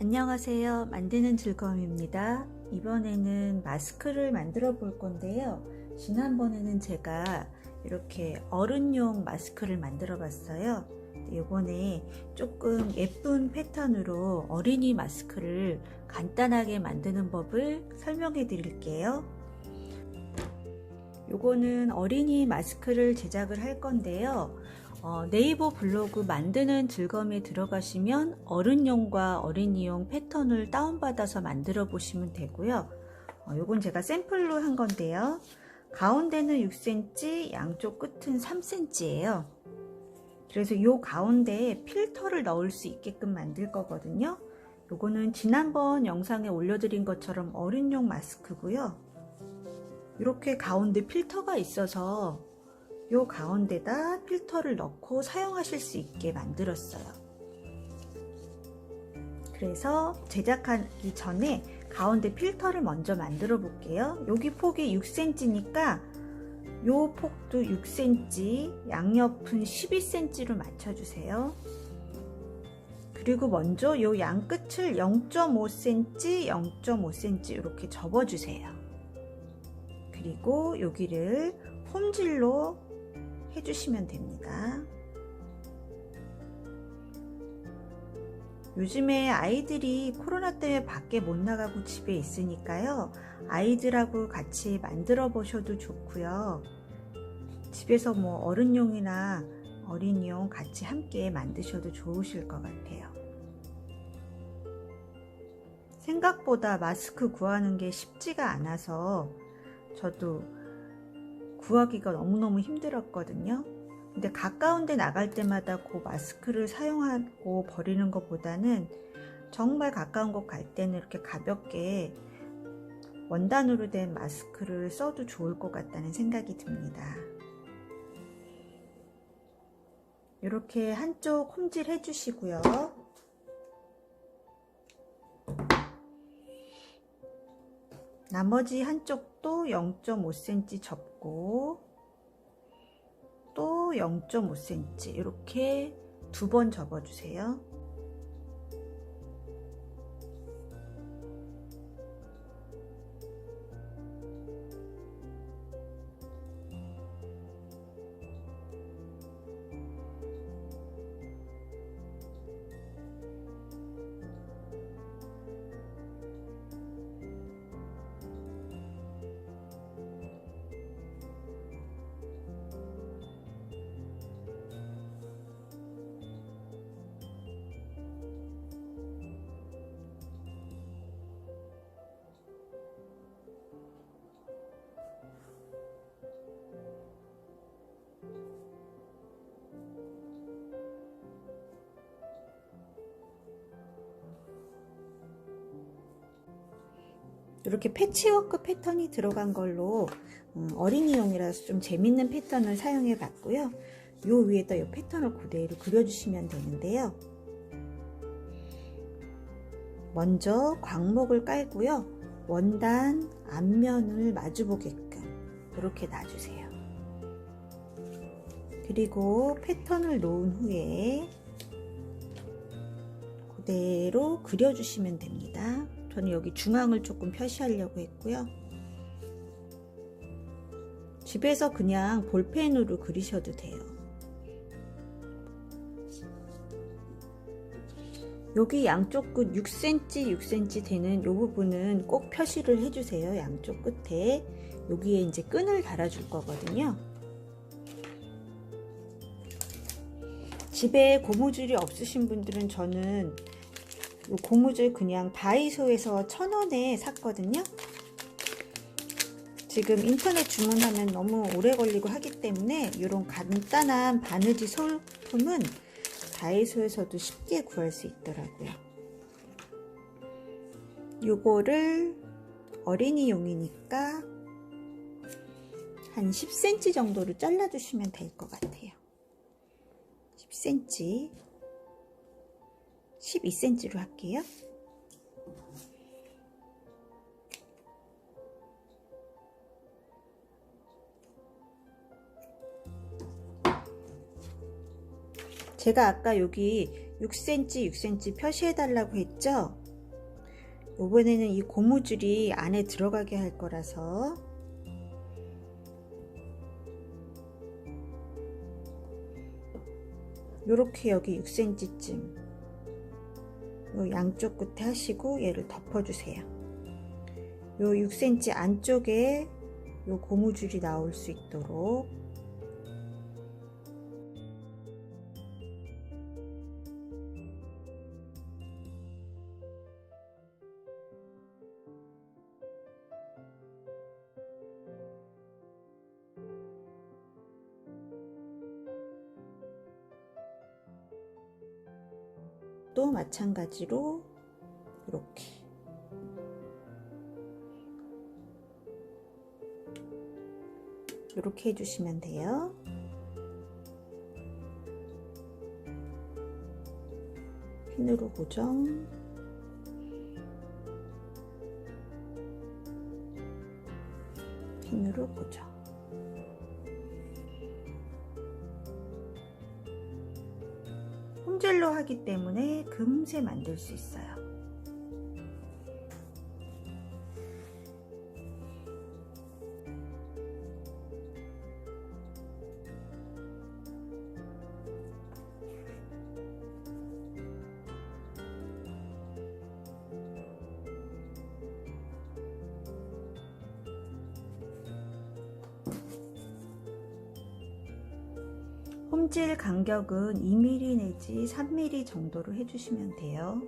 안녕하세요. 만드는 즐거움입니다. 이번에는 마스크를 만들어 볼 건데요. 지난번에는 제가 이렇게 어른용 마스크를 만들어 봤어요. 이번에 조금 예쁜 패턴으로 어린이 마스크를 간단하게 만드는 법을 설명해 드릴게요. 요거는 어린이 마스크를 제작을 할 건데요. 어, 네이버 블로그 만드는 즐거움에 들어가시면 어른용과 어린이용 패턴을 다운받아서 만들어 보시면 되고요. 어, 요건 제가 샘플로 한 건데요. 가운데는 6cm, 양쪽 끝은 3cm예요. 그래서 요 가운데에 필터를 넣을 수 있게끔 만들 거거든요. 요거는 지난번 영상에 올려드린 것처럼 어린용 마스크고요. 이렇게 가운데 필터가 있어서 요 가운데다 필터를 넣고 사용하실 수 있게 만들었어요. 그래서 제작하기 전에 가운데 필터를 먼저 만들어 볼게요. 여기 폭이 6cm니까 요 폭도 6cm, 양옆은 12cm로 맞춰주세요. 그리고 먼저 요 양 끝을 0.5cm, 0.5cm 이렇게 접어주세요. 그리고 여기를 폼질로 해주시면 됩니다. 요즘에 아이들이 코로나 때문에 밖에 못 나가고 집에 있으니까요. 아이들하고 같이 만들어 보셔도 좋고요. 집에서 뭐 어른용이나 어린이용 같이 함께 만드셔도 좋으실 것 같아요. 생각보다 마스크 구하는 게 쉽지가 않아서 저도 구하기가 너무너무 힘들었거든요. 근데 가까운 데 나갈 때마다 그 마스크를 사용하고 버리는 것보다는 정말 가까운 곳 갈 때는 이렇게 가볍게 원단으로 된 마스크를 써도 좋을 것 같다는 생각이 듭니다. 이렇게 한쪽 홈질 해주시고요. 나머지 한쪽도 0.5cm 접고 또 0.5cm 이렇게 두 번 접어주세요. 이렇게 패치워크 패턴이 들어간 걸로 음, 어린이용이라서 좀 재밌는 패턴을 사용해 봤고요. 요 위에다 이 패턴을 그대로 그려주시면 되는데요. 먼저 광목을 깔고요. 원단 앞면을 마주보게끔 이렇게 놔주세요. 그리고 패턴을 놓은 후에 그대로 그려주시면 됩니다. 저는 여기 중앙을 조금 표시하려고 했고요. 집에서 그냥 볼펜으로 그리셔도 돼요. 여기 양쪽 끝 6cm, 6cm 되는 이 부분은 꼭 표시를 해주세요. 양쪽 끝에. 여기에 이제 끈을 달아줄 거거든요. 집에 고무줄이 없으신 분들은 저는 이 고무줄 그냥 다이소에서 천 원에 샀거든요. 지금 인터넷 주문하면 너무 오래 걸리고 하기 때문에 이런 간단한 바느질 소품은 다이소에서도 쉽게 구할 수 있더라고요. 요거를 어린이용이니까 한 10cm 정도로 잘라주시면 될 것 같아요. 10cm 12cm로 할게요. 제가 아까 여기 6cm, 6cm 표시해달라고 했죠? 이번에는 이 고무줄이 안에 들어가게 할 거라서 이렇게 여기 6cm쯤 양쪽 끝에 하시고 얘를 덮어주세요. 요 6cm 안쪽에 요 고무줄이 나올 수 있도록 또 마찬가지로 이렇게. 이렇게 해주시면 돼요. 핀으로 고정. 핀으로 고정 홈젤로 하기 때문에 금세 만들 수 있어요. 홈질 간격은 2mm 내지 3mm 정도로 해주시면 돼요.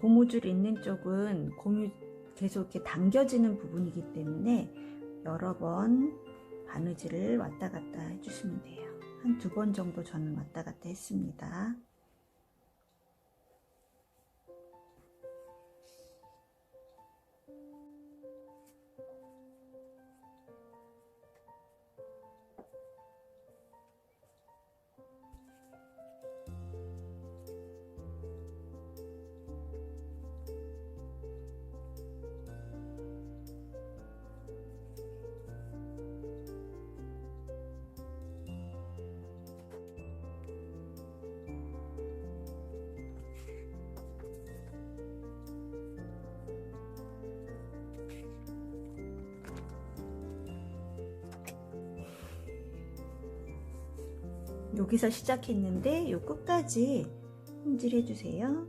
고무줄 있는 쪽은 고무 계속 이렇게 당겨지는 부분이기 때문에 여러 번 바느질을 왔다 갔다 해주시면 돼요. 한 두 번 정도 저는 왔다 갔다 했습니다. 여기서 시작했는데 요 끝까지 손질해 주세요.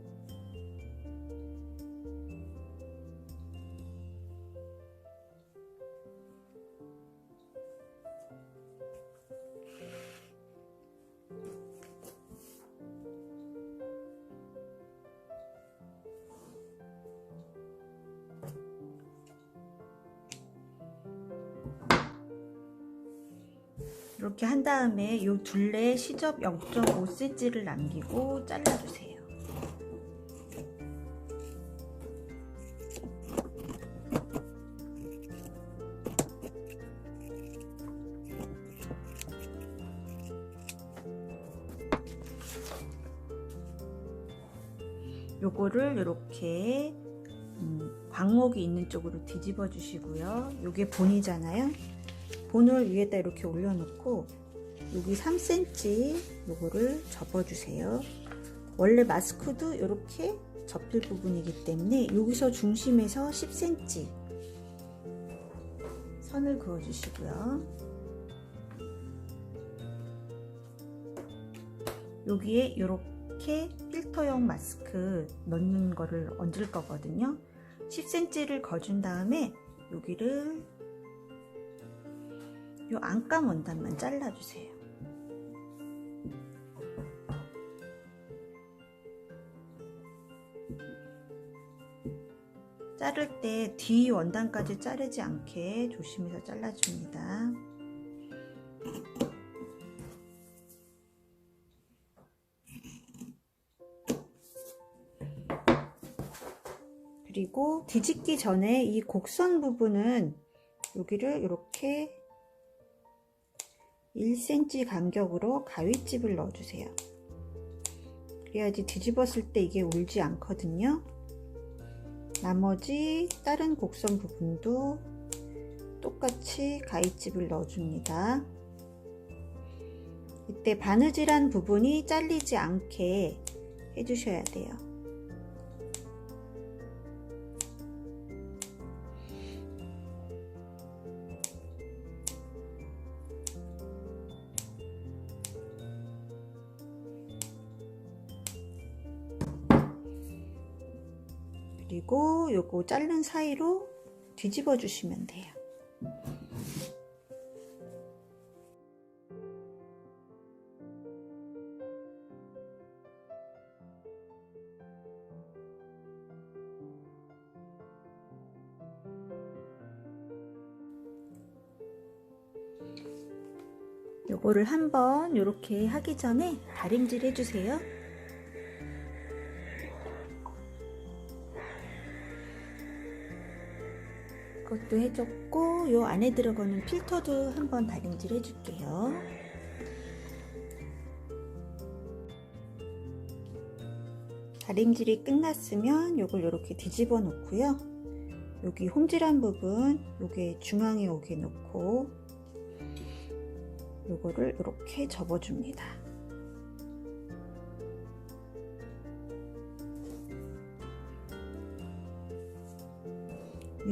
한 다음에 이 둘레 시접 0.5cm를 남기고 잘라주세요. 요거를 이렇게 음, 광목이 있는 쪽으로 뒤집어 주시고요. 요게 본이잖아요. 본을 위에다 이렇게 올려놓고 여기 3cm 요거를 접어주세요. 원래 마스크도 이렇게 접힐 부분이기 때문에 여기서 중심에서 10cm 선을 그어주시고요. 여기에 이렇게 필터용 마스크 넣는 거를 얹을 거거든요. 10cm를 거준 다음에 여기를 요 안감 원단만 잘라주세요. 자를 때 뒤 원단까지 자르지 않게 조심해서 잘라줍니다. 그리고 뒤집기 전에 이 곡선 부분은 여기를 이렇게 1cm 간격으로 가위집을 넣어주세요. 그래야지 뒤집었을 때 이게 울지 않거든요. 나머지 다른 곡선 부분도 똑같이 가위집을 넣어줍니다. 이때 바느질한 부분이 잘리지 않게 해주셔야 돼요. 그리고 요거 자른 사이로 뒤집어 주시면 돼요. 요거를 한번 이렇게 하기 전에 다림질 해주세요. 그것도 해줬고 요 안에 들어가는 필터도 한번 다림질 해줄게요. 다림질이 끝났으면 요걸 이렇게 뒤집어 놓고요. 여기 홈질한 부분 요게 중앙에 오게 놓고 요거를 이렇게 접어줍니다.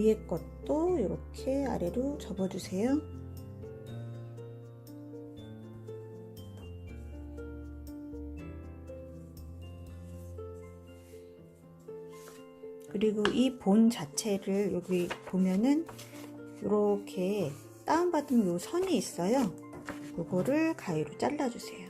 위에 것도 이렇게 아래로 접어주세요. 그리고 이 본 자체를 여기 보면은 이렇게 다운받은 요 선이 있어요. 요거를 가위로 잘라주세요.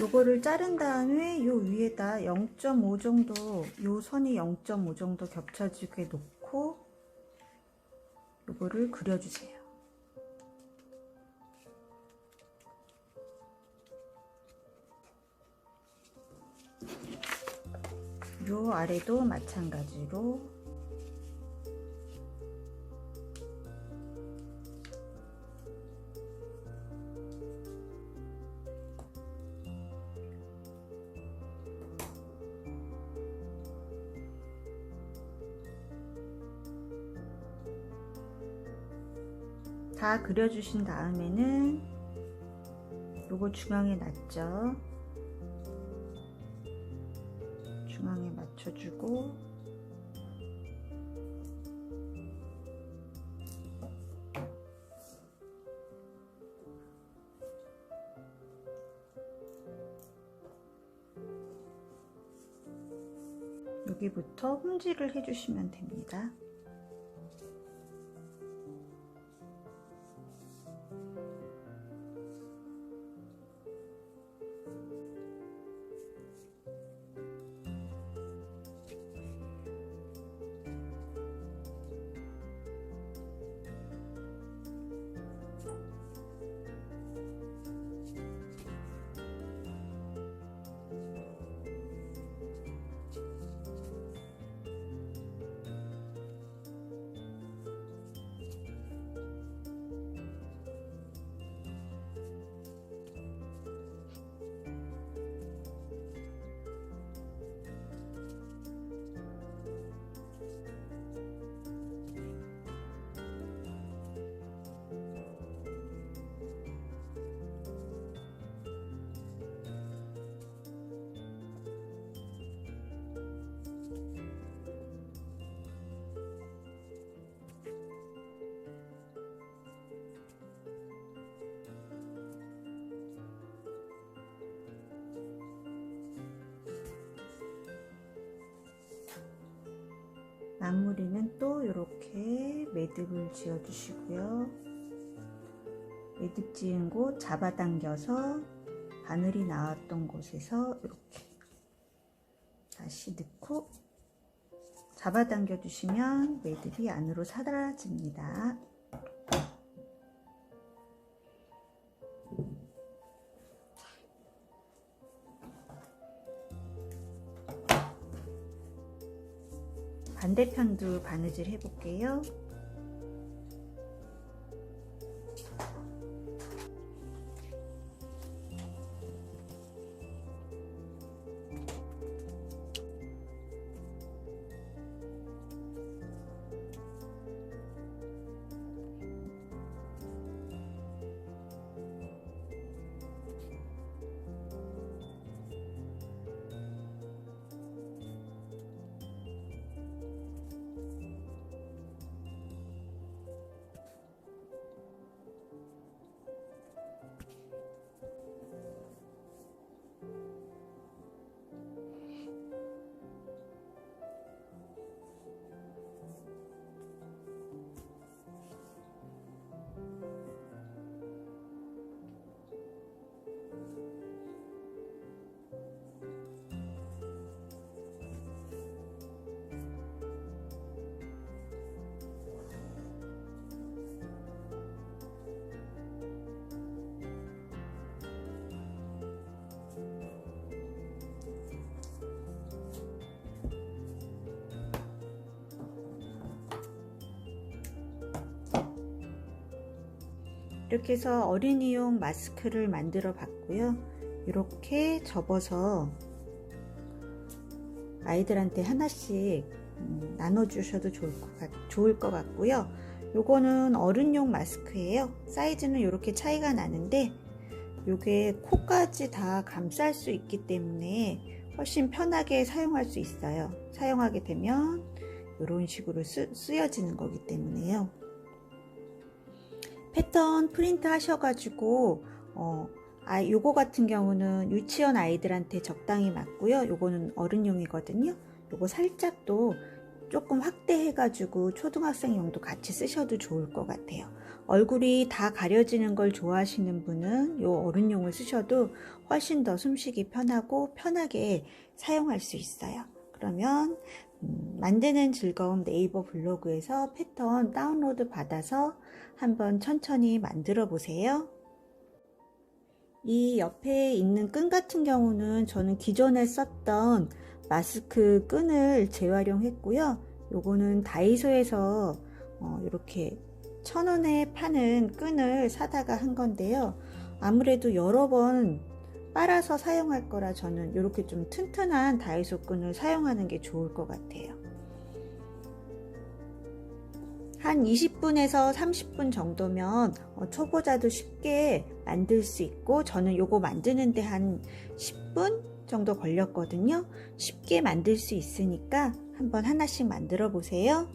요거를 자른 다음에 요 위에다 0.5 정도 요 선이 0.5 정도 겹쳐지게 놓고 요거를 그려주세요. 요 아래도 마찬가지로 다 그려주신 다음에는 요거 중앙에 놨죠. 중앙에 맞춰주고 여기부터 홈질을 해주시면 됩니다. 마무리는 또 이렇게 매듭을 지어 주시고요. 매듭 지은 곳 잡아당겨서 바늘이 나왔던 곳에서 이렇게 다시 넣고 잡아당겨 주시면 매듭이 안으로 사라집니다. 반대편도 바느질 해볼게요. 이렇게 해서 어린이용 마스크를 만들어 봤고요. 이렇게 접어서 아이들한테 하나씩 음, 나눠주셔도 좋을 것, 같고요. 요거는 어른용 마스크예요. 사이즈는 이렇게 차이가 나는데 요게 코까지 다 감쌀 수 있기 때문에 훨씬 편하게 사용할 수 있어요. 사용하게 되면 이런 식으로 쓰, 쓰여지는 거기 때문에요. 패턴 프린트 하셔가지고 어, 아, 요거 같은 경우는 유치원 아이들한테 적당히 맞고요. 요거는 어른용이거든요. 요거 살짝 또 조금 확대해가지고 초등학생용도 같이 쓰셔도 좋을 것 같아요. 얼굴이 다 가려지는 걸 좋아하시는 분은 요 어른용을 쓰셔도 훨씬 더 숨쉬기 편하고 편하게 사용할 수 있어요. 그러면 음, 만드는 즐거움 네이버 블로그에서 패턴 다운로드 받아서 한번 천천히 만들어 보세요. 이 옆에 있는 끈 같은 경우는 저는 기존에 썼던 마스크 끈을 재활용했고요. 요거는 다이소에서 어, 이렇게 천 원에 파는 끈을 사다가 한 건데요. 아무래도 여러 번 빨아서 사용할 거라 저는 이렇게 좀 튼튼한 다이소 끈을 사용하는 게 좋을 것 같아요. 한 20분에서 30분 정도면 어, 초보자도 쉽게 만들 수 있고 저는 요거 만드는데 한 10분 정도 걸렸거든요. 쉽게 만들 수 있으니까 한번 하나씩 만들어 보세요.